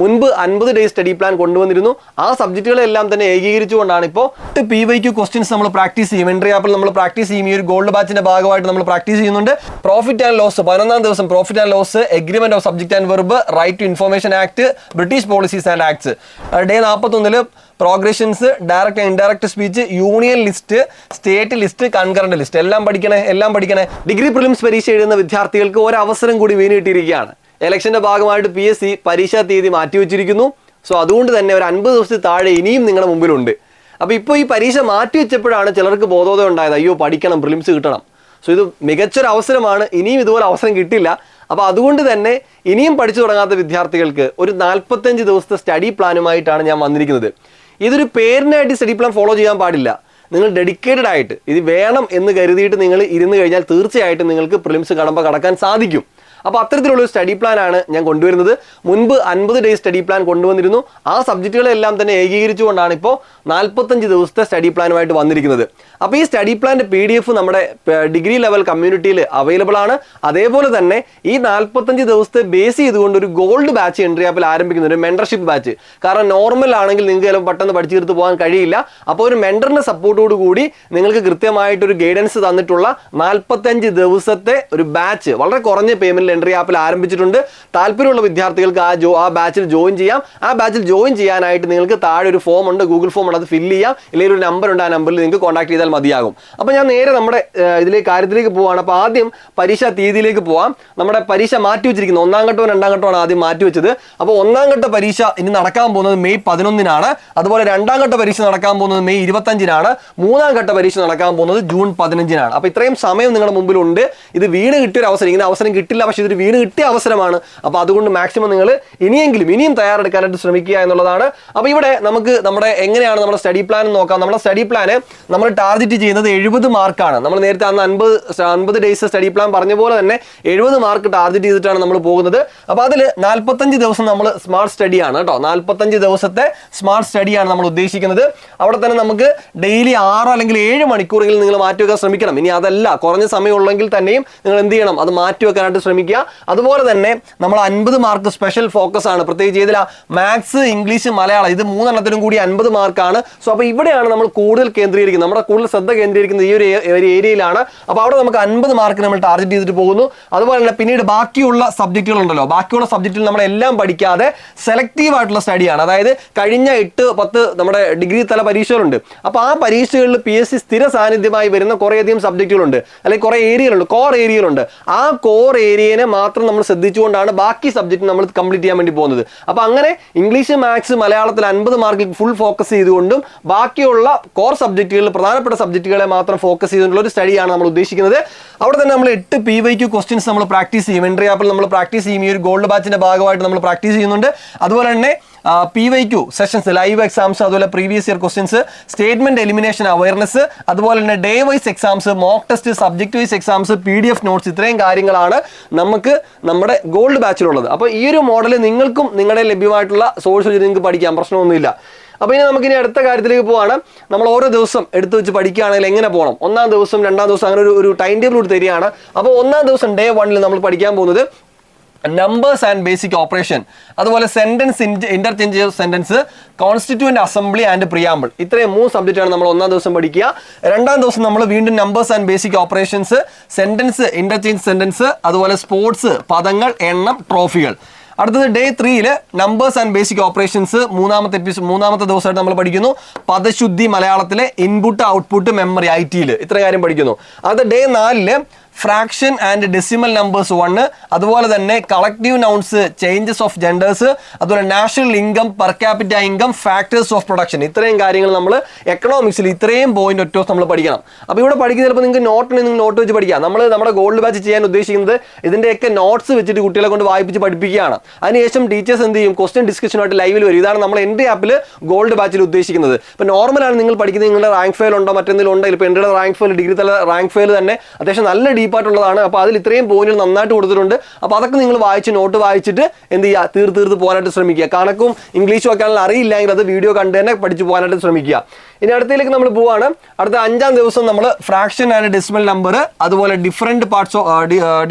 മുൻപ് അൻപത് days study plan കൊണ്ടുവന്നിരുന്നു ആ സബ്ജക്റ്റുകളെല്ലാം തന്നെ ഏകീകരിച്ചുകൊണ്ടാണ് ഇപ്പോൾ പി വൈ ക്യു ക്വസ്റ്റ്യൻസ് നമ്മൾ പ്രാക്ടീസ് ചെയ്യും എൻട്രി ആപ്പിൽ നമ്മൾ പ്രാക്ടീസ് ചെയ്യും ഈ ഒരു ഗോൾഡ് ബാച്ചിന്റെ ഭാഗമായിട്ട് നമ്മൾ പ്രാക്ടീസ് ചെയ്യുന്നുണ്ട് പ്രോഫിറ്റ് ആൻഡ് ലോസ് പതിനൊന്നാം ദിവസം profit and loss agreement of subject and verb right to information act British policies and acts day നാൽപ്പത്തൊന്നില് progressions direct and indirect speech union list state list concurrent list എല്ലാം പഠിക്കണേ എല്ലാം പഠിക്കണേ degree prelims പരീക്ഷ എഴുതുന്ന വിദ്യാർത്ഥികൾക്ക് ഒരവസരം കൂടി വീണ് കിട്ടിയിരിക്കുകയാണ് ഇലക്ഷന്റെ ഭാഗമായിട്ട് പി എസ് സി പരീക്ഷാ തീയതി മാറ്റിവെച്ചിരിക്കുന്നു സോ അതുകൊണ്ട് തന്നെ ഒരു അൻപത് ദിവസത്തിൽ താഴെ ഇനിയും നിങ്ങളുടെ മുമ്പിലുണ്ട് അപ്പോൾ ഇപ്പോൾ ഈ പരീക്ഷ മാറ്റി വെച്ചപ്പോഴാണ് ചിലർക്ക് ബോധോദയം ഉണ്ടായത് അയ്യോ പഠിക്കണം പ്രിലിംസ് കിട്ടണം സോ ഇത് മികച്ചൊരു അവസരമാണ് ഇനിയും ഇതുപോലെ അവസരം കിട്ടില്ല അപ്പോൾ അതുകൊണ്ട് തന്നെ ഇനിയും പഠിച്ചു തുടങ്ങാത്ത വിദ്യാർത്ഥികൾക്ക് ഒരു നാൽപ്പത്തഞ്ച് ദിവസത്തെ സ്റ്റഡി പ്ലാനുമായിട്ടാണ് ഞാൻ വന്നിരിക്കുന്നത് ഇതൊരു പേരിനായിട്ട് സ്റ്റഡി പ്ലാൻ ഫോളോ ചെയ്യാൻ പാടില്ല നിങ്ങൾ ഡെഡിക്കേറ്റഡ് ആയിട്ട് ഇത് വേണം എന്ന് കരുതിയിട്ട് നിങ്ങൾ ഇരുന്ന് കഴിഞ്ഞാൽ തീർച്ചയായിട്ടും നിങ്ങൾക്ക് പ്രിലിംസ് കടമ്പ കടക്കാൻ സാധിക്കും അപ്പോൾ അത്തരത്തിലുള്ള ഒരു സ്റ്റഡി പ്ലാൻ ആണ് ഞാൻ കൊണ്ടുവരുന്നത് മുൻപ് അൻപത് ഡേ സ്റ്റഡി പ്ലാൻ കൊണ്ടുവന്നിരുന്നു ആ സബ്ജക്റ്റുകളെല്ലാം തന്നെ ഏകീകരിച്ചുകൊണ്ടാണ് ഇപ്പോൾ നാൽപ്പത്തഞ്ച് ദിവസത്തെ സ്റ്റഡി പ്ലാനുമായിട്ട് വന്നിരിക്കുന്നത് അപ്പോൾ ഈ സ്റ്റഡി പ്ലാൻ്റെ പി ഡി എഫ് നമ്മുടെ ഡിഗ്രി ലെവൽ കമ്മ്യൂണിറ്റിയിൽ അവൈലബിൾ ആണ് അതേപോലെ തന്നെ ഈ നാൽപ്പത്തഞ്ച് ദിവസത്തെ ബേസ് ചെയ്തുകൊണ്ട് ഒരു ഗോൾഡ് ബാച്ച് എൻട്രി ആപ്പിൽ ആരംഭിക്കുന്ന ഒരു മെൻറ്റർഷിപ്പ് ബാച്ച് കാരണം നോർമൽ ആണെങ്കിൽ നിങ്ങൾക്ക് ചിലപ്പോൾ പെട്ടെന്ന് പഠിച്ചു തീർത്ത് പോകാൻ കഴിയില്ല അപ്പോൾ ഒരു മെൻറ്ററിൻ്റെ സപ്പോർട്ടോട് കൂടി നിങ്ങൾക്ക് കൃത്യമായിട്ടൊരു ഗൈഡൻസ് തന്നിട്ടുള്ള നാൽപ്പത്തഞ്ച് ദിവസത്തെ ഒരു ബാച്ച് വളരെ കുറഞ്ഞ പേയ്മെന്റ് എൻട്രി ആപ്പിൽ ആരംഭിച്ചിട്ടുണ്ട് താല്പര്യമുള്ള വിദ്യാർത്ഥികൾക്ക് ആ ജോ ആ ബാച്ചിൽ ജോയിൻ ചെയ്യാം ആ ബാച്ചിൽ ജോയിൻ ചെയ്യാനായിട്ട് നിങ്ങൾക്ക് താഴെ ഒരു ഫോം ഉണ്ട് ഗൂഗിൾ ഫോം ഉണ്ട് അത് ഫില്ല് ചെയ്യാം ഇല്ലെങ്കിൽ ഒരു നമ്പർ ഉണ്ട് ആ നമ്പറിൽ നിങ്ങൾക്ക് കോൺടാക്ട് ചെയ്താൽ മതിയാകും അപ്പോൾ ഞാൻ നേരെ നമ്മുടെ ഇതിലേക്ക് കാര്യത്തിലേക്ക് പോവാണ് അപ്പോൾ ആദ്യം പരീക്ഷാ തീയതിയിലേക്ക് പോവാം നമ്മുടെ പരീക്ഷ മാറ്റി വെച്ചിരിക്കുന്നത് ഒന്നാം ഘട്ടവും രണ്ടാം ഘട്ടമാണ് ആദ്യം മാറ്റി വെച്ചത് അപ്പോൾ ഒന്നാം ഘട്ട പരീക്ഷ ഇനി നടക്കാൻ പോകുന്നത് മെയ് പതിനൊന്നിനാണ് അതുപോലെ രണ്ടാം ഘട്ട പരീക്ഷ നടക്കാൻ പോകുന്നത് മെയ് ഇരുപത്തഞ്ചിനാണ് മൂന്നാം ഘട്ട പരീക്ഷ നടക്കാൻ പോകുന്നത് ജൂൺ പതിനഞ്ചിനാണ് അപ്പോൾ ഇത്രയും സമയം നിങ്ങളുടെ മുമ്പിലുണ്ട് ഇത് വീട് കിട്ടിയൊരു അവസരം ഇങ്ങനെ അവസരം കിട്ടില്ല പക്ഷേ പക്ഷേ ഇതൊരു വീട് കിട്ടിയ അവസരമാണ് അപ്പൊ അതുകൊണ്ട് മാക്സിമം നിങ്ങൾ ഇനിയെങ്കിലും ഇനിയും തയ്യാറെടുക്കാനായിട്ട് ശ്രമിക്കുക എന്നുള്ളതാണ് അപ്പൊ ഇവിടെ നമുക്ക് നമ്മുടെ എങ്ങനെയാണ് നമ്മുടെ സ്റ്റഡി പ്ലാൻ നോക്കാം നമ്മുടെ സ്റ്റഡി പ്ലാന് നമ്മൾ ടാർഗറ്റ് ചെയ്യുന്നത് എഴുപത് മാർക്കാണ് നമ്മൾ നേരത്തെ അന്ന് അൻപത് അൻപത് ഡേയ്സ് സ്റ്റഡി പ്ലാൻ പറഞ്ഞ പോലെ തന്നെ എഴുപത് മാർക്ക് ടാർഗറ്റ് ചെയ്തിട്ടാണ് നമ്മൾ പോകുന്നത് അപ്പൊ അതിൽ നാൽപ്പത്തഞ്ച് ദിവസം നമ്മൾ സ്മാർട്ട് സ്റ്റഡി ആണ് കേട്ടോ നാൽപ്പത്തഞ്ച് ദിവസത്തെ സ്മാർട്ട് സ്റ്റഡിയാണ് നമ്മൾ ഉദ്ദേശിക്കുന്നത് അവിടെ തന്നെ നമുക്ക് ഡെയിലി ആറ് അല്ലെങ്കിൽ ഏഴ് മണിക്കൂറെങ്കിലും നിങ്ങൾ മാറ്റി വെക്കാൻ ശ്രമിക്കണം ഇനി അതല്ല കുറഞ്ഞ സമയം ഉള്ളെങ്കിൽ തന്നെയും നിങ്ങൾ എന്ത് ചെയ്യണം അത് മാറ്റി വെക്കാനായിട്ട് ശ്രമിക്കുക ശ്രദ്ധിക്കുക അതുപോലെ തന്നെ നമ്മൾ അൻപത് മാർക്ക് സ്പെഷ്യൽ ഫോക്കസ് ആണ് പ്രത്യേകിച്ച് ഇതിൽ മാത്സ് ഇംഗ്ലീഷ് മലയാളം ഇത് മൂന്നെണ്ണത്തിനും കൂടി അൻപത് മാർക്കാണ് സോ അപ്പോൾ ഇവിടെയാണ് നമ്മൾ കൂടുതൽ കേന്ദ്രീകരിക്കുന്നത് നമ്മുടെ കൂടുതൽ ശ്രദ്ധ കേന്ദ്രീകരിക്കുന്നത് ഈ ഒരു ഏരിയയിലാണ് അപ്പോൾ അവിടെ നമുക്ക് അൻപത് മാർക്ക് നമ്മൾ ടാർഗറ്റ് ചെയ്തിട്ട് പോകുന്നു അതുപോലെ തന്നെ പിന്നീട് ബാക്കിയുള്ള സബ്ജക്റ്റുകളുണ്ടല്ലോ ബാക്കിയുള്ള സബ്ജക്റ്റിൽ നമ്മളെല്ലാം പഠിക്കാതെ സെലക്റ്റീവ് ആയിട്ടുള്ള സ്റ്റഡിയാണ് അതായത് കഴിഞ്ഞ എട്ട് പത്ത് നമ്മുടെ ഡിഗ്രി തല പരീക്ഷകളുണ്ട് അപ്പോൾ ആ പരീക്ഷകളിൽ പി എസ് സി സ്ഥിര സാന്നിധ്യമായി വരുന്ന കുറേയധികം സബ്ജക്റ്റുകളുണ്ട് അല്ലെങ്കിൽ കുറേ ഏരിയകളുണ്ട് കോർ ഏരിയകളുണ്ട് ആ കോർ ഏരിയയെ സബ്ജക്റ്റിനെ മാത്രം നമ്മൾ ശ്രദ്ധിച്ചുകൊണ്ടാണ് ബാക്കി സബ്ജക്റ്റ് നമ്മൾ കംപ്ലീറ്റ് ചെയ്യാൻ വേണ്ടി പോകുന്നത് അപ്പോൾ അങ്ങനെ ഇംഗ്ലീഷ് മാത്സ് മലയാളത്തിൽ അൻപത് മാർക്കിൽ ഫുൾ ഫോക്കസ് ചെയ്തുകൊണ്ടും ബാക്കിയുള്ള കോർ സബ്ജക്റ്റുകളിൽ പ്രധാനപ്പെട്ട സബ്ജക്റ്റുകളെ മാത്രം ഫോക്കസ് ചെയ്തുകൊണ്ടുള്ള ഒരു സ്റ്റഡിയാണ് നമ്മൾ ഉദ്ദേശിക്കുന്നത് അവിടെ തന്നെ നമ്മൾ എട്ട് പി വൈ ക്യു ക്വസ്റ്റ്യൻസ് നമ്മൾ പ്രാക്ടീസ് ചെയ്യും എൻട്രി ആപ്പിൽ നമ്മൾ പ്രാക്ടീസ് ചെയ്യും ഈ ഒരു ഗോൾഡ് ബാച്ചിൻ്റെ ഭാഗമായിട്ട് നമ്മൾ പ്രാക്ടീസ് ചെയ്യുന്നുണ്ട് അതുപോലെ തന്നെ P Y Q sessions live exams അതുപോലെ previous year questions statement elimination awareness അതുപോലെ തന്നെ day wise exams mock test subject wise exams P D F notes ഇത്രയും കാര്യങ്ങളാണ് നമുക്ക് നമ്മുടെ ഗോൾഡ് ബാച്ചിലുള്ളത് അപ്പോൾ ഈ ഒരു മോഡൽ നിങ്ങൾക്കും നിങ്ങളുടെ ലഭ്യമായിട്ടുള്ള സോഴ്സ് വെച്ച് നിങ്ങൾക്ക് പഠിക്കാം പ്രശ്നമൊന്നുമില്ല അപ്പോൾ ഇനി നമുക്കിനി അടുത്ത കാര്യത്തിലേക്ക് പോവാണ് നമ്മൾ ഓരോ ദിവസം എടുത്തു വെച്ച് പഠിക്കുകയാണെങ്കിൽ എങ്ങനെ പോകണം ഒന്നാം ദിവസം രണ്ടാം ദിവസം അങ്ങനെ ഒരു ഒരു ടൈം ടേബിൾ കൂടി തരികയാണ് അപ്പോൾ ഒന്നാം ദിവസം ഡേ വണ്ണിൽ നമ്മൾ പഠിക്കാൻ പോകുന്നത് നമ്പേഴ്സ് ആൻഡ് ബേസിക് ഓപ്പറേഷൻ അതുപോലെ sentence interchange sentence constituent assembly and preamble ഇത്രയും മൂന്ന് സബ്ജക്റ്റാണ് നമ്മൾ ഒന്നാം ദിവസം പഠിക്കുക രണ്ടാം ദിവസം നമ്മൾ വീണ്ടും numbers and basic operations sentence interchange sentence അതുപോലെ സ്പോർട്സ് പദങ്ങൾ എണ്ണം ട്രോഫികൾ അടുത്തത് ഡേ ത്രീയിൽ നമ്പേഴ്സ് ആൻഡ് ബേസിക് ഓപ്പറേഷൻസ് മൂന്നാമത്തെ എപ്പിസോഡ് മൂന്നാമത്തെ ദിവസമായിട്ട് നമ്മൾ പഠിക്കുന്നു പദശുദ്ധി മലയാളത്തിലെ ഇൻപുട്ട് ഔട്ട്പുട്ട് മെമ്മറി ഐ ടിയിൽ ഇത്ര കാര്യം പഠിക്കുന്നു അടുത്ത ഡേ നാലില് fraction and decimal numbers one അതുപോലെ തന്നെ collective nouns changes of genders അതുപോലെ national income per capita income factors of production ഇത്രയും കാര്യങ്ങൾ നമ്മൾ എക്കണോമിക്സിൽ ഇത്രയും പോയിന്റ് ഒറ്റ നമ്മൾ പഠിക്കണം അപ്പോൾ ഇവിടെ പഠിക്കുന്ന ചിലപ്പോൾ നിങ്ങൾക്ക് നോട്ടിന് നിങ്ങൾ നോട്ട് വെച്ച് പഠിക്കാം നമ്മൾ നമ്മുടെ ഗോൾഡ് ബാച്ച് ചെയ്യാൻ ഉദ്ദേശിക്കുന്നത് ഇതിൻ്റെയൊക്കെ നോട്ട്സ് വെച്ചിട്ട് കുട്ടികളെ കൊണ്ട് വായിപ്പിച്ച് പഠിപ്പിക്കുകയാണ് അതിനുശേഷം ടീച്ചേഴ്സ് എന്ത് ചെയ്യും ക്വസ്റ്റ്യൻ ഡിസ്കഷനായിട്ട് ലൈവിൽ വരും ഇതാണ് നമ്മൾ എൻ്റെ ആപ്പിൽ ഗോൾഡ് ബാച്ചിൽ ഉദ്ദേശിക്കുന്നത് ഇപ്പോൾ നോർമലാണ് നിങ്ങൾ പഠിക്കുന്നത് നിങ്ങളുടെ റാങ്ക് ഫെയിൽ ഉണ്ടോ മറ്റെന്തെങ്കിലും ഉണ്ടോ ഇപ്പോൾ എൻ്റെ റാങ്ക് ഫെയിൽ ഡിഗ്രി തല റാങ്ക് ഫെയിൽ തന്നെ അത്യാവശ്യം നല്ല ഡീപ്പ് ഡീപ്പായിട്ടുള്ളതാണ് അപ്പോൾ അതിൽ ഇത്രയും പോയിന്റുകൾ നന്നായിട്ട് കൊടുത്തിട്ടുണ്ട് അപ്പോൾ അതൊക്കെ നിങ്ങൾ വായിച്ച് നോട്ട് വായിച്ചിട്ട് എന്ത് ചെയ്യുക തീർത്ത് തീർത്ത് പോകാനായിട്ട് ശ്രമിക്കുക കണക്കും ഇംഗ്ലീഷും ഒക്കെ ആണെങ്കിൽ അറിയില്ലെങ്കിൽ അത് വീഡിയോ കണ്ട് തന്നെ പഠിച്ചു പോകാനായിട്ട് ശ്രമിക്കുക ഇനി അടുത്തേക്ക് നമ്മൾ പോവാണ് അടുത്ത അഞ്ചാം ദിവസം നമ്മൾ ഫ്രാക്ഷൻ ആൻഡ് ഡെസിമൽ നമ്പർ അതുപോലെ different parts of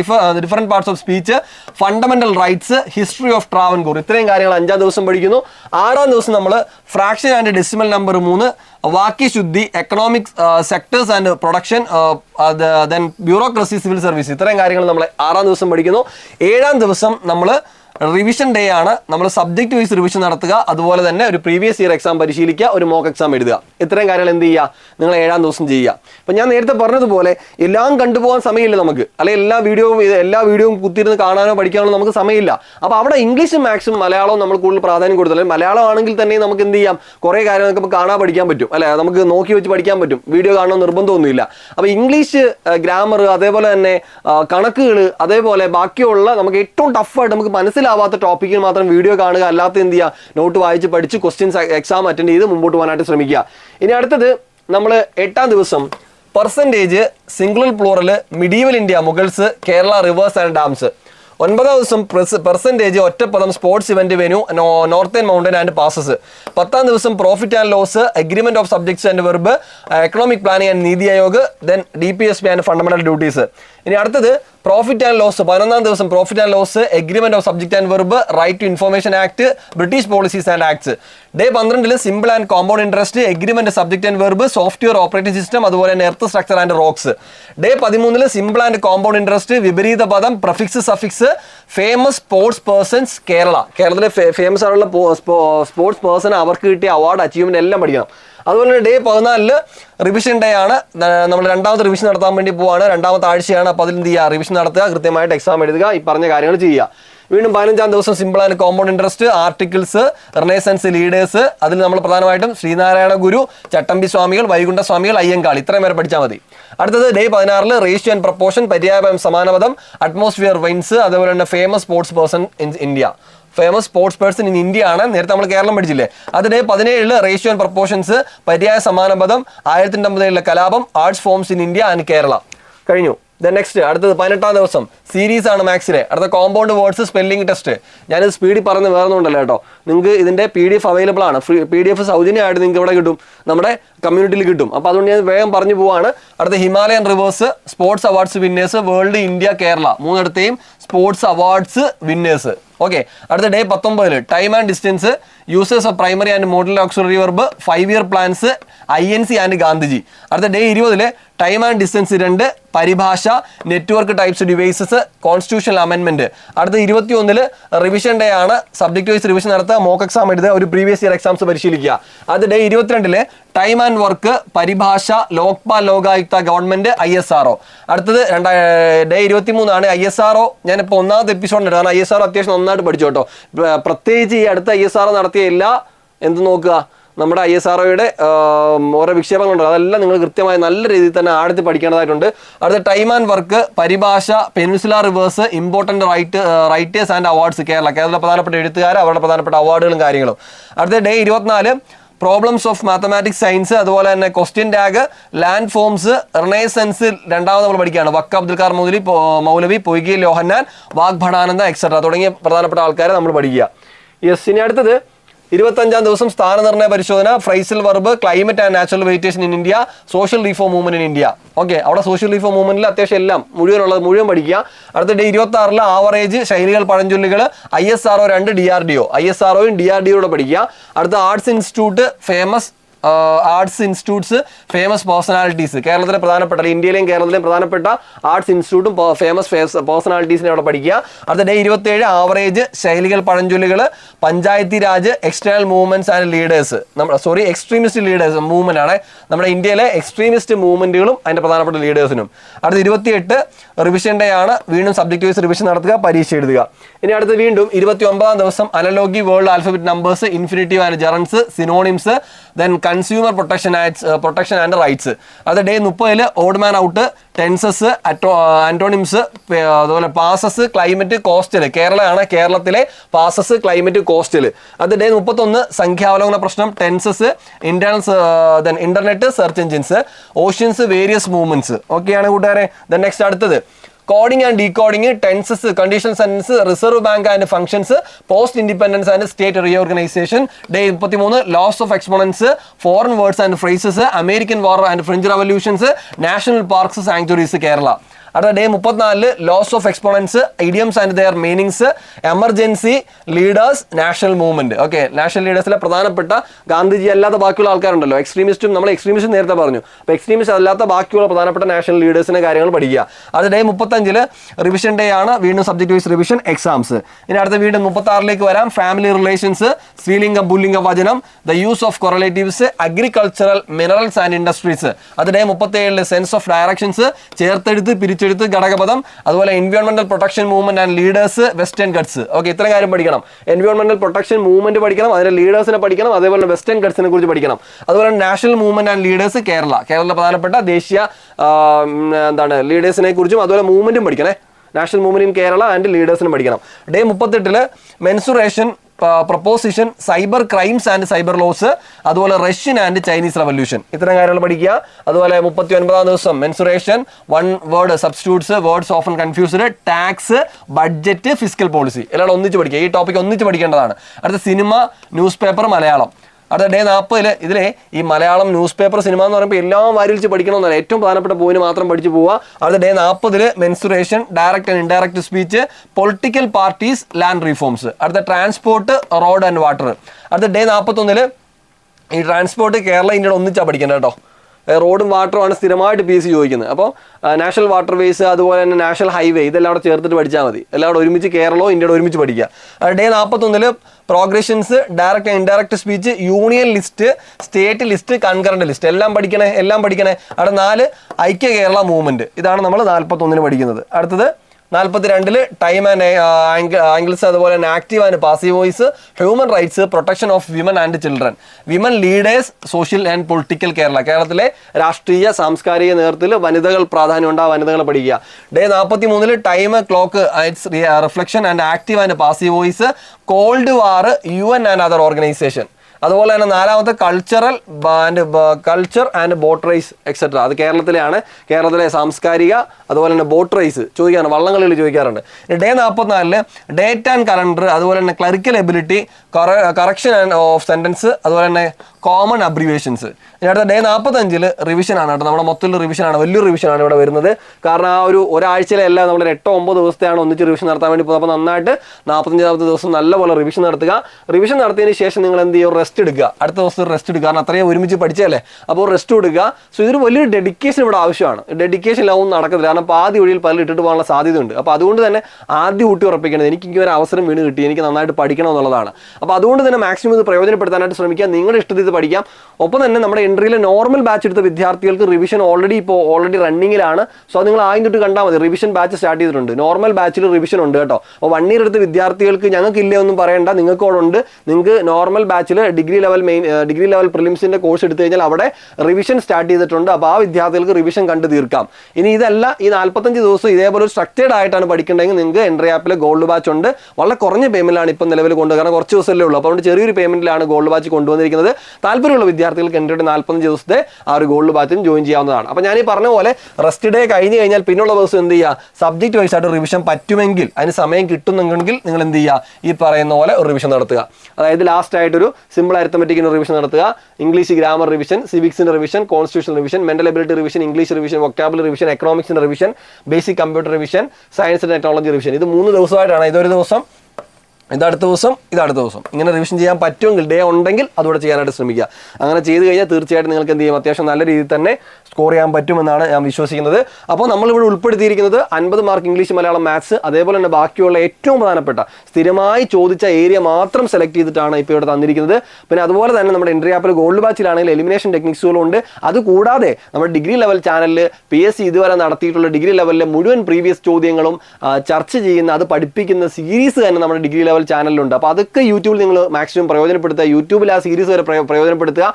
different parts of speech fundamental rights history of Travancore ഇത്രയും കാര്യങ്ങൾ അഞ്ചാം ദിവസം പഠിക്കുന്നു ആറാം ദിവസം നമ്മൾ ഫ്രാക്ഷൻ ആൻഡ് ഡെസിമൽ നമ്പർ മൂന്ന് ശുദ്ധി economic sectors and production then bureaucracy civil service ഇത്രയും കാര്യങ്ങൾ നമ്മൾ ആറാം ദിവസം പഠിക്കുന്നു ഏഴാം ദിവസം നമ്മൾ റിവിഷൻ ഡേ ആണ് നമ്മൾ സബ്ജക്ട് വൈസ് റിവിഷൻ നടത്തുക അതുപോലെ തന്നെ ഒരു പ്രീവിയസ് ഇയർ എക്സാം പരിശീലിക്കുക ഒരു മോക്ക് എക്സാം എഴുതുക ഇത്രയും കാര്യങ്ങൾ എന്ത് ചെയ്യുക നിങ്ങൾ ഏഴാം ദിവസം ചെയ്യുക അപ്പം ഞാൻ നേരത്തെ പറഞ്ഞതുപോലെ എല്ലാം കണ്ടുപോകാൻ സമയമില്ല നമുക്ക് അല്ലെ എല്ലാ വീഡിയോവും എല്ലാ വീഡിയോവും കുത്തിയിരുന്ന് കാണാനോ പഠിക്കാനോ നമുക്ക് സമയമില്ല അപ്പോൾ അവിടെ ഇംഗ്ലീഷും മാത്സും മലയാളവും നമ്മൾ കൂടുതൽ പ്രാധാന്യം കൊടുത്തത് മലയാളം ആണെങ്കിൽ തന്നെ നമുക്ക് എന്ത് ചെയ്യാം കുറേ കാര്യങ്ങൾ നമുക്ക് കാണാൻ പഠിക്കാൻ പറ്റും അല്ലെ നമുക്ക് നോക്കി വെച്ച് പഠിക്കാൻ പറ്റും വീഡിയോ കാണണമെന്ന് നിർബന്ധമൊന്നുമില്ല അപ്പോൾ ഇംഗ്ലീഷ് ഗ്രാമർ അതേപോലെ തന്നെ കണക്കുകൾ അതേപോലെ ബാക്കിയുള്ള നമുക്ക് ഏറ്റവും ടഫായിട്ട് നമുക്ക് മനസ്സിലാക്കാം ആവാത്ത ടോപ്പിക്കിൽ മാത്രം വീഡിയോ കാണുക അല്ലാത്ത എന്ത് ചെയ്യുക നോട്ട് വായിച്ച് പഠിച്ച് ക്വസ്റ്റ്യൻസ് എക്സാം അറ്റൻഡ് ചെയ്ത് മുമ്പോട്ട് പോകാനായിട്ട് ശ്രമിക്കുക ഇനി അടുത്തത് നമ്മൾ എട്ടാം ദിവസം percentage single plural medieval India Mughals Kerala rivers and dams ഒൻപതാം ദിവസം percentage ഒറ്റപ്പദം sports event venue northern mountain and passes പത്താം ദിവസം profit and loss agreement of subjects and verb economic planning and NITI Aayog then D P S P and fundamental duties ഇനി അടുത്തത് profit and loss പതിനൊന്നാം ദിവസം profit and loss agreement of subject and verb right to information act British policies and acts day പന്ത്രണ്ടിൽ simple and compound interest agreement subject and verb software operating system അതുപോലെ തന്നെ earth structure and rocks day പതിമൂന്നിൽ simple and compound interest വിപരീത പദം prefix suffix famous sports persons Kerala കേരളത്തിലെ famous ആയിട്ടുള്ള sports person അവർക്ക് കിട്ടിയ അവാർഡ് അച്ചീവ്മെന്റ് എല്ലാം പഠിക്കണം അതുപോലെ ഡേ പതിനാലില് റിവിഷൻ ഡേ ആണ് നമ്മൾ രണ്ടാമത്തെ റിവിഷൻ നടത്താൻ വേണ്ടി പോവാണ് രണ്ടാമത്തെ ആഴ്ചയാണ് അപ്പോൾ അതിൽ എന്ത് ചെയ്യുക റിവിഷൻ നടത്തുക കൃത്യമായിട്ട് എക്സാം എഴുതുക ഈ പറഞ്ഞ കാര്യങ്ങൾ ചെയ്യുക വീണ്ടും പതിനഞ്ചാം ദിവസം simple and compound interest articles relations leaders അതിൽ നമ്മൾ പ്രധാനമായിട്ടും ശ്രീനാരായണ ഗുരു ചട്ടമ്പി സ്വാമികൾ വൈകുണ്ഠ സ്വാമികൾ അയ്യങ്കാൾ ഇത്രയും വരെ പഠിച്ചാൽ മതി അടുത്തത് ഡേ പതിനാറിൽ റേഷ്യോ ആൻഡ് പ്രപ്പോഷൻ പര്യാപം സമാനപദം അറ്റ്മോസ്ഫിയർ വെയിൻസ് അതുപോലെ തന്നെ famous sports person in India famous sports person in India ആണ് നേരത്തെ നമ്മൾ കേരളം പഠിച്ചില്ലേ അതിന് പതിനേഴില് റേഷ്യോ ആൻഡ് പ്രപ്പോർഷൻസ് പര്യായ സമാനപദം ആയിരത്തി അമ്പതിലെ കലാപം arts forms in India and Kerala കഴിഞ്ഞു നെക്സ്റ്റ് അടുത്തത് പതിനെട്ടാം ദിവസം സീരീസ് ആണ് മാത്സിലെ അടുത്ത കോമ്പൗണ്ട് വേർഡ്സ് സ്പെല്ലിംഗ് ടെസ്റ്റ് ഞാനിത് സ്പീഡിൽ പറഞ്ഞ് വേറെ ഒന്നുണ്ടല്ലോ കേട്ടോ നിങ്ങൾക്ക് ഇതിന്റെ പി ഡി എഫ് അവൈലബിൾ ആണ് ഫ്രീ പി ഡി എഫ് സൗജന്യമായിട്ട് നിങ്ങൾക്ക് ഇവിടെ കിട്ടും നമ്മുടെ കമ്മ്യൂണിറ്റിയിൽ കിട്ടും അപ്പോൾ അതുകൊണ്ട് ഞാൻ വേഗം പറഞ്ഞു പോവാണ് അടുത്ത Himalayan rivers sports awards winners world India Kerala മൂന്നിടത്തെയും sports awards winners okay അടുത്ത ഡേ പത്തൊമ്പതിൽ time and distance users of primary and modal auxiliary verb five year plans I N C and Gandhiji അടുത്ത day ഇരുപതിൽ time and distance രണ്ട് പരിഭാഷ network types devices constitutional അമെൻമെന്റ് അടുത്ത ഇരുപത്തി ഒന്നിൽ റിവിഷൻ ഡേ ആണ് സബ്ജക്ട് വൈസ് റിവിഷൻ നടത്തുക മോക്ക് എക്സാം എഴുതുക ഒരു പ്രീവിയസ് ഇയർ എക്സാംസ് പരിശീലിക്കുക അടുത്ത ഡേ ഇരുപത്തിരണ്ടില് ടൈം ആൻഡ് ആൻഡ് വർക്ക് പരിഭാഷ Lokpal Lokayukta government I S RO അടുത്തത് രണ്ടായിരം ഡേ ഇരുപത്തി മൂന്നാണ് ഐ എസ് ആർഒ ഞാനിപ്പോൾ ഒന്നാമത്തെ എപ്പിസോഡ് കാരണം ഐ എസ് ആർഒ അത്യാവശ്യം നന്നായിട്ട് പഠിച്ചു കേട്ടോ പ്രത്യേകിച്ച് ഈ അടുത്ത ഐ എസ് ആർഒ നടത്തിയ എല്ലാ എന്ത് നോക്കുക നമ്മുടെ ഐ എസ് ആർഒയുടെ ഓരോ വിക്ഷേപങ്ങളുണ്ട് അതെല്ലാം നിങ്ങൾ കൃത്യമായി നല്ല രീതിയിൽ തന്നെ ആഴത്തിൽ പഠിക്കേണ്ടതായിട്ടുണ്ട് അടുത്ത ടൈം ആൻഡ് വർക്ക് പരിഭാഷ peninsula rivers important right writers and awards Kerala കേരളത്തിലെ പ്രധാനപ്പെട്ട എഴുത്തുകാർ അവരുടെ പ്രധാനപ്പെട്ട അവാർഡുകളും കാര്യങ്ങളും അടുത്ത ഡേ ഇരുപത്തിനാല് പ്രോബ്ലംസ് ഓഫ് മാത്തമാറ്റിക്സ് സയൻസ് അതുപോലെ തന്നെ question tag land forms renaissance രണ്ടാമത് നമ്മൾ പഠിക്കുകയാണ് വക്ക അബ്ദുൽക്കാർ മൗലി മൗലവി പൊയ്കി ലോഹന്നാൻ വാഗ് എക്സെട്ര തുടങ്ങിയ പ്രധാനപ്പെട്ട ആൾക്കാരെ നമ്മൾ പഠിക്കുക യെസ് ഇനി അടുത്തത് ഇരുപത്തഞ്ചാം ദിവസം സ്ഥാനനിർണയ പരിശോധന phrasal verb climate and natural vegetation in India social reform movement in India okay അവിടെ സോഷ്യൽ റീഫോം മൂവ്മെന്റിൽ അത്യാവശ്യം എല്ലാം മുഴുവൻ ഉള്ളത് മുഴുവൻ പഠിക്കുക അടുത്ത ഡേ ഇരുപത്തി ആറിൽ ആവറേജ് ശൈലികൾ പഴഞ്ചൊല്ലുകൾ ഐ എസ് ആർ ഒ രണ്ട് D R D O I S R ഒയും D R D ഒയുടെ പഠിക്കുക അടുത്ത arts institute famous arts institutes famous personalities കേരളത്തിലെ പ്രധാനപ്പെട്ട ഇന്ത്യയിലെയും കേരളത്തിലെയും പ്രധാനപ്പെട്ട ആർട്സ് ഇൻസ്റ്റിറ്റ്യൂട്ടും ഫേമസ് പേഴ്സണാലിറ്റീസിനെ അവിടെ പഠിക്കുക അടുത്ത ഡേ ഇരുപത്തേഴ് ആവറേജ് ശൈലികൾ പഴഞ്ചൊല്ലുകൾ Panchayati Raj external movements and leaders നമ്മുടെ സോറി എക്സ്ട്രീമിസ്റ്റ് ലീഡേഴ്സ് മൂവ്മെന്റ് ആണ് നമ്മുടെ ഇന്ത്യയിലെ എക്സ്ട്രീമിസ്റ്റ് മൂവ്മെന്റുകളും അതിന്റെ പ്രധാനപ്പെട്ട ലീഡേഴ്സിനും അടുത്ത ഇരുപത്തിയെട്ട് റിവിഷൻ ഡേ ആണ് വീണ്ടും സബ്ജക്ട് വൈസ് റിവിഷൻ നടത്തുക പരീക്ഷ എഴുതുക ഇനി അടുത്ത് വീണ്ടും ഇരുപത്തി ഒമ്പതാം ദിവസം analogy word alphabet numbers infinitive and gerunds synonyms then consumer protection acts protection and rights അത് ഡേ മുപ്പതിൽ ഓഡ്മാൻ ഔട്ട് ടെൻസസ് അറ്റോ ആൻറ്റോണിംസ് അതുപോലെ പാസസ് ക്ലൈമറ്റ് കോസ്റ്റൽ കേരളമാണ് കേരളത്തിലെ പാസസ് ക്ലൈമറ്റ് കോസ്റ്റൽ അത് ഡേ മുപ്പത്തൊന്ന് സംഖ്യാവലോകന പ്രശ്നം tenses internal then internet search engines oceans various movements ഓക്കെയാണ് കൂട്ടുകാരെ ദെൻ നെക്സ്റ്റ് അടുത്തത് coding and decoding, tenses, conditional sentences, reserve bank and functions, post independence and state reorganization, day 33 loss of exponents, foreign words and phrases, American war and French revolutions, national parks, sanctuaries, Kerala. അടുത്ത day മുപ്പത്തിനാലില് laws of exponents idioms and their meanings emergency leaders national movement okay national ലീഡേഴ്സിലെ പ്രധാനപ്പെട്ട ഗാന്ധിജി അല്ലാത്ത ബാക്കിയുള്ള ആൾക്കാരുണ്ടല്ലോ എക്സ്ട്രീമിസ്റ്റും നമ്മൾ extremist നേരത്തെ പറഞ്ഞു അപ്പോൾ extremist അല്ലാത്ത ബാക്കിയുള്ള പ്രധാനപ്പെട്ട നാഷണൽ ലീഡേഴ്സിന്റെ കാര്യങ്ങൾ പഠിക്കുക അടുത്ത ഡേ മുപ്പത്തഞ്ചില് റിവിഷൻ ഡേ ആണ് വീണ്ടും സബ്ജക്ട് വൈസ് റിവിഷൻ എക്സാംസ് ഇനി അടുത്ത വീണ്ടും മുപ്പത്തി ആറിലേക്ക് വരാം ഫാമിലി റിലേഷൻസ് സ്ത്രീലിംഗം പുല്ലിംഗ വചനം the use of correlatives agricultural minerals and industries അത് ഡേ മുപ്പത്തി ഏഴില് സെൻസ് ഓഫ് ഡയറക്ഷൻസ് ചേർത്തെടുത്ത് പിരിച്ചു പിടിച്ചെഴുത്ത് ഘടകപദം അതുപോലെ എൻവയോൺമെന്റൽ protection movement and leaders Western Ghats okay ഇത്രയും കാര്യം പഠിക്കണം എൻവയോൺമെന്റൽ പ്രൊട്ടക്ഷൻ മൂവ്മെന്റ് പഠിക്കണം അതിന്റെ ലീഡേഴ്സിനെ പഠിക്കണം അതേപോലെ വെസ്റ്റേൺ ഗഡ്സിനെ കുറിച്ച് പഠിക്കണം അതുപോലെ national movement and leaders Kerala കേരളത്തിലെ പ്രധാനപ്പെട്ട ദേശീയ എന്താണ് ലീഡേഴ്സിനെ കുറിച്ചും അതുപോലെ മൂവ്മെന്റും പഠിക്കണേ നാഷണൽ ഇൻ കേരള ആൻഡ് ലീഡേഴ്സിനും പഠിക്കണം day മുപ്പത്തെട്ടില് mensuration preposition cyber crimes and cyber laws അതുപോലെ റഷ്യൻ ആൻഡ് ചൈനീസ് റവല്യൂഷൻ ഇത്തരം കാര്യങ്ങൾ പഠിക്കുക അതുപോലെ മുപ്പത്തി ഒൻപതാം ദിവസം mensuration one word substitutes words of and confused tax budget fiscal policy എല്ലാവരും ഒന്നിച്ച് പഠിക്കുക ഈ ടോപ്പിക് ഒന്നിച്ച് പഠിക്കേണ്ടതാണ് അടുത്ത സിനിമ ന്യൂസ് പേപ്പർ മലയാളം അടുത്ത ഡേ നാൽപ്പതിൽ ഇതിലെ ഈ മലയാളം ന്യൂസ് പേപ്പർ സിനിമ എന്ന് പറയുമ്പോൾ എല്ലാം വാരിച്ച് പഠിക്കണമെന്നല്ല ഏറ്റവും പ്രധാനപ്പെട്ട പോയിന്റ് മാത്രം പഠിച്ചു പോവുക അടുത്ത ഡേ നാൽപ്പതിൽ mensuration direct and indirect speech political parties land reforms അടുത്ത ട്രാൻസ്പോർട്ട് റോഡ് ആൻഡ് വാട്ടർ അടുത്ത ഡേ നാൽപ്പത്തൊന്നിൽ ഈ ട്രാൻസ്പോർട്ട് കേരള ഇന്ത്യയുടെ ഒന്നിച്ചാണ് പഠിക്കേണ്ടത് കേട്ടോ റോഡും ആണ് സ്ഥിരമായിട്ട് പി സി ചോദിക്കുന്നത് അപ്പോൾ നാഷണൽ വാട്ടർ വേസ് അതുപോലെ തന്നെ നാഷണൽ ഹൈവേ ഇതെല്ലാം അവിടെ ചേർത്തിട്ട് പഠിച്ചാൽ മതി എല്ലാം ഒരുമിച്ച് കേരളവും ഇന്ത്യയുടെ ഒരുമിച്ച് പഠിക്കുക day നാൽപ്പത്തൊന്നിൽ progressions direct and indirect speech union list state list concurrent list എല്ലാം പഠിക്കണേ എല്ലാം പഠിക്കണേ അവിടെ നാല് ഐക്യ കേരള മൂവ്മെന്റ് ഇതാണ് നമ്മൾ നാൽപ്പത്തൊന്നിന് പഠിക്കുന്നത് അടുത്തത് നാൽപ്പത്തിരണ്ടില് ടൈം ആൻഡ് ആംഗിൾസ് അതുപോലെ തന്നെ active and passive voice human rights protection of women and children women leaders social and political Kerala കേരളത്തിലെ രാഷ്ട്രീയ സാംസ്കാരിക നേതൃത്വത്തിൽ വനിതകൾ പ്രാധാന്യം ഉണ്ട് ആ വനിതകൾ പഠിക്കുക ഡേ നാൽപ്പത്തി മൂന്നില് time clock it's reflection and active and passive voice cold war U N and other organisation അതുപോലെ തന്നെ നാലാമത്തെ cultural and culture and boat race etcetera അത് കേരളത്തിലെയാണ് കേരളത്തിലെ സാംസ്കാരിക അതുപോലെ തന്നെ ബോട്ട് റേസ് ചോദിക്കാറുണ്ട് വള്ളംകളിയിൽ ചോദിക്കാറുണ്ട് ഡേ നാൽപ്പത്തിനാലില് ഡേറ്റ് ആൻഡ് കലണ്ടർ അതുപോലെ തന്നെ clerical ability correction and of sentence അതുപോലെ തന്നെ കോമൺ അബ്രിവേഷൻസ് അടുത്ത ഡേ നാൽപ്പത്തഞ്ചിൽ റിവിഷനാണ് കേട്ടോ നമ്മുടെ മൊത്തത്തിൽ റിവിഷനാണ് റിവിഷൻ റിവിഷനാണ് ഇവിടെ വരുന്നത് കാരണം ആ ഒരു ഒരാഴ്ചയിലല്ല നമ്മൾ എട്ടോ ഒമ്പത് ദിവസത്തെയാണ് ഒന്നിച്ച് റിവിഷൻ നടത്താൻ വേണ്ടി പോകുന്നത് അപ്പോൾ നന്നായിട്ട് നാൽപ്പത്തഞ്ചാമത്തെ ദിവസം നല്ലപോലെ റിവിഷൻ നടത്തുക റിവിഷൻ നടത്തിയതിന് ശേഷം നിങ്ങൾ എന്ത് ചെയ്യും റെസ്റ്റ് എടുക്കുക അടുത്ത ദിവസം റെസ്റ്റ് എടുക്കുക കാരണം അത്രയും ഒരുമിച്ച് പഠിച്ചല്ലേ അപ്പോൾ റെസ്റ്റ് കൊടുക്കുക സോ ഇതൊരു വലിയൊരു ഡെഡിക്കേഷൻ ഇവിടെ ആവശ്യമാണ് ഡെഡിക്കേഷൻ ലവും നടക്കത്തില്ല കാരണം പാതി ഒഴിയിൽ പല ഇട്ടിട്ട് പോകാനുള്ള സാധ്യതയുണ്ട് അപ്പോൾ അതുകൊണ്ട് തന്നെ ആദ്യം ഊട്ടി ഉറപ്പിക്കേണ്ടത് എനിക്ക് ഇങ്ങനെ ഒരു അവസരം വീണ് കിട്ടി എനിക്ക് നന്നായിട്ട് പഠിക്കണം എന്നുള്ളതാണ് അപ്പോൾ അതുകൊണ്ട് തന്നെ മാക്സിമം ഇത് പ്രയോജനപ്പെടുത്താനായിട്ട് ശ്രമിക്കുക നിങ്ങളുടെ ഇഷ്ടത്തിൽ ചെയ്ത് പഠിക്കാം ഒപ്പം തന്നെ നമ്മുടെ എൻട്രിയിൽ നോർമൽ ബാച്ച് എടുത്ത വിദ്യാർത്ഥികൾക്ക് റിവിഷൻ ഓൾറെഡി ഇപ്പോൾ ഓൾറെഡി റണ്ണിങ്ങിലാണ് സോ നിങ്ങൾ ആദ്യം തൊട്ട് കണ്ടാൽ മതി റിവിഷൻ ബാച്ച് സ്റ്റാർട്ട് ചെയ്തിട്ടുണ്ട് നോർമൽ ബാച്ചിൽ റിവിഷൻ ഉണ്ട് കേട്ടോ അപ്പോൾ വൺ ഇയർ എടുത്ത വിദ്യാർത്ഥികൾക്ക് ഞങ്ങൾക്ക് ഇല്ല ഒന്നും പറയേണ്ട നിങ്ങൾക്ക് ഉണ്ട് നിങ്ങൾക്ക് നോർമൽ ബാച്ചിൽ degree level main degree level പ്രിലിംസിൻ്റെ course എടുത്തു കഴിഞ്ഞാൽ അവിടെ റിവിഷൻ സ്റ്റാർട്ട് ചെയ്തിട്ടുണ്ട് അപ്പോൾ ആ വിദ്യാർത്ഥികൾക്ക് റിവിഷൻ കണ്ട് തീർക്കാം ഇനി ഇതല്ല ഈ നാൽപ്പത്തഞ്ച് ദിവസം ഇതേപോലെ ഒരു സ്ട്രക്ചേർഡ് ആയിട്ടാണ് പഠിക്കേണ്ടതെങ്കിൽ നിങ്ങൾക്ക് എൻട്രി ആപ്പിൽ ഗോൾഡ് ബാച്ച് ഉണ്ട് വളരെ കുറഞ്ഞ പേയ്മെൻറ്റിലാണ് ഇപ്പം നിലവിൽ കൊണ്ടുവരുന്നത് കാരണം കുറച്ച് ദിവസമല്ലേ ഉള്ളൂ അപ്പോൾ അതുകൊണ്ട് ചെറിയൊരു പേയ്മെൻറ്റിലാണ് ഗോൾഡ് ബാച്ച് കൊണ്ടുവന്നിരിക്കുന്നത് താല്പര്യമുള്ള വിദ്യാർത്ഥികൾക്ക് എൻ്റെ നാൽപ്പത്തഞ്ച് ദിവസത്തെ ആ ഒരു ഗോൾഡ് ബാച്ചിലും ജോയിൻ ചെയ്യാവുന്നതാണ് അപ്പോൾ ഞാൻ ഈ പറഞ്ഞ പോലെ റെസ്റ്റ് ഡേ കഴിഞ്ഞ് കഴിഞ്ഞാൽ പിന്നുള്ള ദിവസം എന്ത് ചെയ്യുക സബ്ജക്ട് വൈസ് ആയിട്ട് റിവിഷൻ പറ്റുമെങ്കിൽ അതിന് സമയം കിട്ടുന്നുണ്ടെങ്കിൽ നിങ്ങൾ എന്ത് ചെയ്യുക ഈ പറയുന്ന പോലെ ഒരു റിവിഷൻ നടത്തുക അതായത് ലാസ്റ്റ് ആയിട്ടൊരു സിമ്പിൾ അരിത്തമെറ്റിക്കിന് റിവിഷൻ നടത്തുക English grammar revision സിവിക്സിൻ്റെ revision constitution revision mental ability revision English revision vocabulary revision എക്കണോമിക്സിൻ്റെ revision basic computer revision science and technology revision ഇത് മൂന്ന് ദിവസമായിട്ടാണ് ഇതൊരു ദിവസം ഇത് അടുത്ത ദിവസം ഇത് അടുത്ത ദിവസം ഇങ്ങനെ റിവിഷൻ ചെയ്യാൻ പറ്റുമെങ്കിൽ ഡേ ഉണ്ടെങ്കിൽ അതുകൂടെ ചെയ്യാനായിട്ട് ശ്രമിക്കുക അങ്ങനെ ചെയ്ത് കഴിഞ്ഞാൽ തീർച്ചയായിട്ടും നിങ്ങൾക്ക് എന്ത് ചെയ്യും അത്യാവശ്യം നല്ല രീതിയിൽ തന്നെ സ്കോർ ചെയ്യാൻ പറ്റുമെന്നാണ് ഞാൻ വിശ്വസിക്കുന്നത് അപ്പോൾ നമ്മളിവിടെ ഉൾപ്പെടുത്തിയിരിക്കുന്നത് അൻപത് മാർക്ക് ഇംഗ്ലീഷ് മലയാളം മാത്സ് അതേപോലെ തന്നെ ബാക്കിയുള്ള ഏറ്റവും പ്രധാനപ്പെട്ട സ്ഥിരമായി ചോദിച്ച ഏരിയ മാത്രം സെലക്ട് ചെയ്തിട്ടാണ് ഇപ്പോൾ ഇവിടെ തന്നിരിക്കുന്നത് പിന്നെ അതുപോലെ തന്നെ നമ്മുടെ എൻട്രി ആപ്പിൽ ഗോൾഡ് ബാച്ചിലാണെങ്കിൽ എലിമിനേഷൻ ഉണ്ട് അതുകൂടാതെ നമ്മുടെ ഡിഗ്രി ലെവൽ ചാനലിൽ പി എസ് സി ഇതുവരെ നടത്തിയിട്ടുള്ള ഡിഗ്രി ലെവലിലെ മുഴുവൻ പ്രീവിയസ് ചോദ്യങ്ങളും ചർച്ച ചെയ്യുന്ന അത് പഠിപ്പിക്കുന്ന സീരീസ് തന്നെ നമ്മുടെ ഡിഗ്രി ലെവൽ ലെവൽ ചാനലിലുണ്ട് അപ്പോൾ അതൊക്കെ യൂട്യൂബിൽ നിങ്ങൾ മാക്സിമം പ്രയോജനപ്പെടുത്തുക യൂട്യൂബിൽ ആ സീരീസ് വരെ പ്രയോജനപ്പെടുത്തുക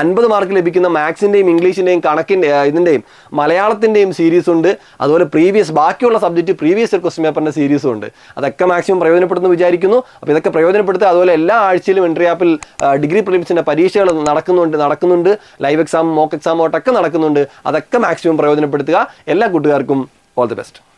അൻപത് മാർക്ക് ലഭിക്കുന്ന മാത്സിൻ്റെയും ഇംഗ്ലീഷിൻ്റെയും കണക്കിൻ്റെ ഇതിൻ്റെയും മലയാളത്തിൻ്റെയും സീരീസ് ഉണ്ട് അതുപോലെ പ്രീവിയസ് ബാക്കിയുള്ള സബ്ജക്റ്റ് പ്രീവിയസ് ഇയർ ക്വസ്റ്റ്യൻ പേപ്പറിൻ്റെ സീരീസും ഉണ്ട് അതൊക്കെ മാക്സിമം പ്രയോജനപ്പെടുന്നു വിചാരിക്കുന്നു അപ്പോൾ ഇതൊക്കെ പ്രയോജനപ്പെടുത്തുക അതുപോലെ എല്ലാ ആഴ്ചയിലും എൻട്രി ആപ്പിൽ ഡിഗ്രി പ്രിലിംസിൻ്റെ പരീക്ഷകൾ നടക്കുന്നുണ്ട് നടക്കുന്നുണ്ട് ലൈവ് എക്സാം മോക്ക് എക്സാം ഒക്കെ നടക്കുന്നുണ്ട് അതൊക്കെ മാക്സിമം പ്രയോജനപ്പെടുത്തുക എല്ലാ കൂട്ടുകാർക്കും ഓൾ ദി ബെസ്റ്റ്